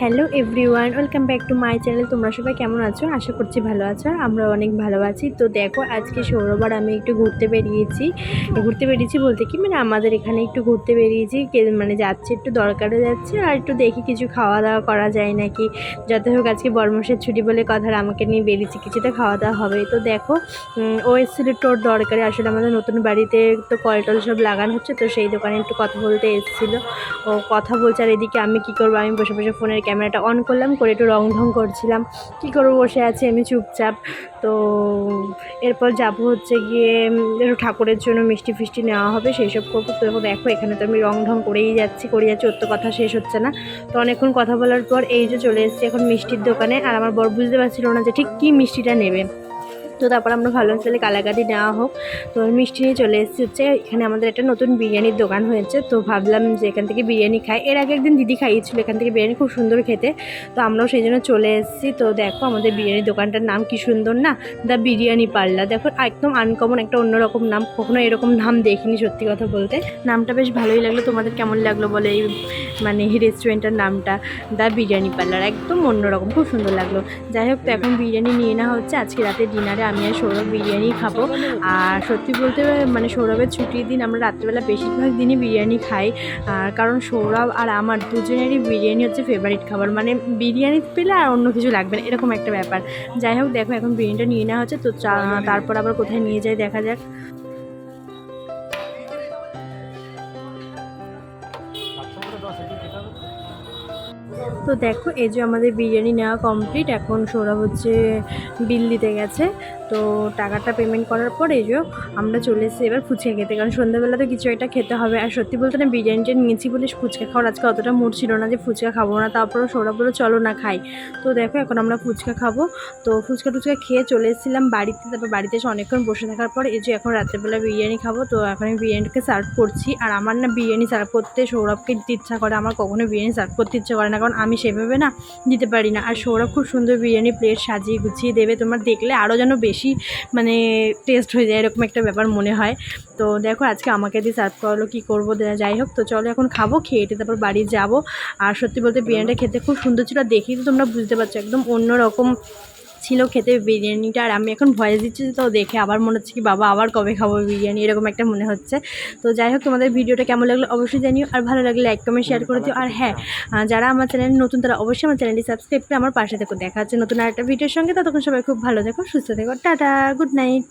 Hello everyone, welcome back to my channel. তোমরা সবাই কেমন আছো? আশা করছি ভালো আছো আর আমরা অনেক ভালো আছি। তো দেখো, আজকে সৌরবার আমি একটু ঘুরতে বেরিয়েছি। ঘুরতে বেরিয়েছি বলতে কি মানে আমাদের এখানে একটু ঘুরতে বেরিয়েছি। মানে যাচ্ছে একটু দরকারে যাচ্ছে আর একটু দেখি কিছু খাওয়া দাওয়া করা যায় নাকি। যত হোক আজকে বর্মসের ছুটি বলে কথা আমাকে নিয়ে বেরিয়েছি কিছুতে খাওয়া দাওয়া হবে। তো দেখো ও এসেছিল টোর দরকারে। আসলে আমাদের নতুন বাড়িতে তো কল টল সব লাগানো হচ্ছে, তো সেই দোকানে একটু কথা বলতে এসেছিল। ও কথা বলছে, আর এদিকে আমি কী করব? আমি বসে বসে ফোনের ক্যামেরাটা অন করলাম, করে একটু রং ঢং করছিলাম। কী করব, বসে আছি আমি চুপচাপ। তো এরপর যাব হচ্ছে গিয়ে একটু ঠাকুরের জন্য মিষ্টি ফিষ্টি নেওয়া হবে, সেই সব করব। তো দেখো, এখানে তো আমি রং ঢং করেই যাচ্ছি, করে যাচ্ছি, ওর তো কথা শেষ হচ্ছে না। তো অনেকক্ষণ কথা বলার পর এই যে চলে এসেছি এখন মিষ্টির দোকানে। আর আমার বর বুঝতে পারছিল না যে ঠিক কী মিষ্টিটা নেবে। তো তারপর আমরা ভালো তাহলে কালাকাটি নেওয়া হোক। তো মিষ্টি নিয়ে চলে এসেছি হচ্ছে, এখানে আমাদের একটা নতুন বিরিয়ানির দোকান হয়েছে। তো ভাবলাম যে এখান থেকে বিরিয়ানি খাই। এর আগে একদিন দিদি খাইয়েছিল এখান থেকে বিরিয়ানি খুব সুন্দর খেতে। তো আমরাও সেই জন্য চলে এসেছি। তো দেখো আমাদের বিরিয়ানির দোকানটার নাম কি সুন্দর না? The biryani parlour. দেখো একদম আনকমন একটা অন্যরকম নাম। কখনো এরকম নাম দেখিনি সত্যি কথা বলতে। নামটা বেশ ভালোই লাগল। তোমাদের কেমন লাগল বলে এই মানে রেস্টুরেন্টের নামটা? The biryani parlour. একদম অন্যরকম। খুব সুন্দর লাগল। যাই হোক, তো এখন বিরিয়ানি নিয়ে নেওয়া হচ্ছে। আজকে রাতে ডিনারে আমি আর সৌরভ বিরিয়ানি খাব। আর সত্যি বলতে মানে সৌরভের ছুটির দিন আমরা রাত্রিবেলা বেশিরভাগ দিনই বিরিয়ানি খাই। আর কারণ সৌরভ আর আমার দুজনেরই বিরিয়ানি হচ্ছে ফেভারিট খাবার। মানে বিরিয়ানি পেলে আর অন্য কিছু লাগবে না, এরকম একটা ব্যাপার। যাই হোক, দেখো এখন বিরিয়ানিটা নিয়ে নেওয়া হচ্ছে, তো তারপর আবার কোথায় নিয়ে যায় দেখা যাক। তো দেখো, এই যে আমাদের বিরিয়ানি নেওয়া কমপ্লিট এখন সৌরভ হচ্ছে বিল দিতে গেছে। তো টাকাটা পেমেন্ট করার পর এই যে আমরা চলে এসেছি এবার ফুচকা খেতে। কারণ সন্ধ্যাবেলা তো কিছু একটা খেতে হবে। আর সত্যি বলতে না বিরিয়ানিটা নিয়েছি বলে ফুচকা খাওয়ার আজকে অতটা মুড ছিল না যে ফুচকা খাব না। তারপরও সৌরভ বলে চলো না, খাই। তো দেখো, এখন আমরা ফুচকা খাব। তো ফুচকা টুচকা খেয়ে চলে এসেছিলাম বাড়িতে। তারপর বাড়িতে এসে অনেকক্ষণ বসে থাকার পর এই যে এখন রাত্রেবেলা বিরিয়ানি খাব। তো এখন আমি বিরিয়ানিটাকে সার্ভ করছি। আর আমার না বিরিয়ানি সার্ভ করতে সৌরভকে ইচ্ছা করে। আমার কখনো বিরিয়ানি সার্ভ করতে ইচ্ছা করে না। কারণ আমি সেভাবে না দিতে পারি না। আর সৌরভ খুব সুন্দর বিরিয়ানি প্লেট সাজিয়ে গুছিয়ে দেবে, তোমার দেখলে আরও যেন বেশি মানে টেস্ট হয়ে যায়, এরকম একটা ব্যাপার মনে হয়। তো দেখো আজকে আমাকে দিয়ে সার্ভ করালো, কী করব যাই হোক। তো চলো এখন খাব, খেয়ে তারপর বাড়ি যাব। আর সত্যি বলতে বিরিয়ানিটা খেতে খুব সুন্দর ছিল দেখেই তো তোমরা বুঝতে পারছ, একদম অন্য রকম ছিল খেতে বিরিয়ানিটা আর আমি এখন ভয়ে দিচ্ছি তো দেখে আবার মনে হচ্ছে কি, বাবা, আবার কবে খাব বিরিয়ানি? এরকম একটা মনে হচ্ছে। তো যাই হোক, তোমাদের ভিডিওটা কেমন লাগল অবশ্যই জানিও। আর ভালো লাগলে লাইক কমেন্ট শেয়ার করে দিও। আর হ্যাঁ যারা আমার চ্যানেল নতুন, তারা অবশ্যই আমার চ্যানেলটি সাবস্ক্রাইব করে আমার পাশে থেকে। দেখা হচ্ছে নতুন আরেকটা ভিডিওর সঙ্গে। তখন সবাই খুব ভালো দেখো সুস্থ থেকো। Tata good night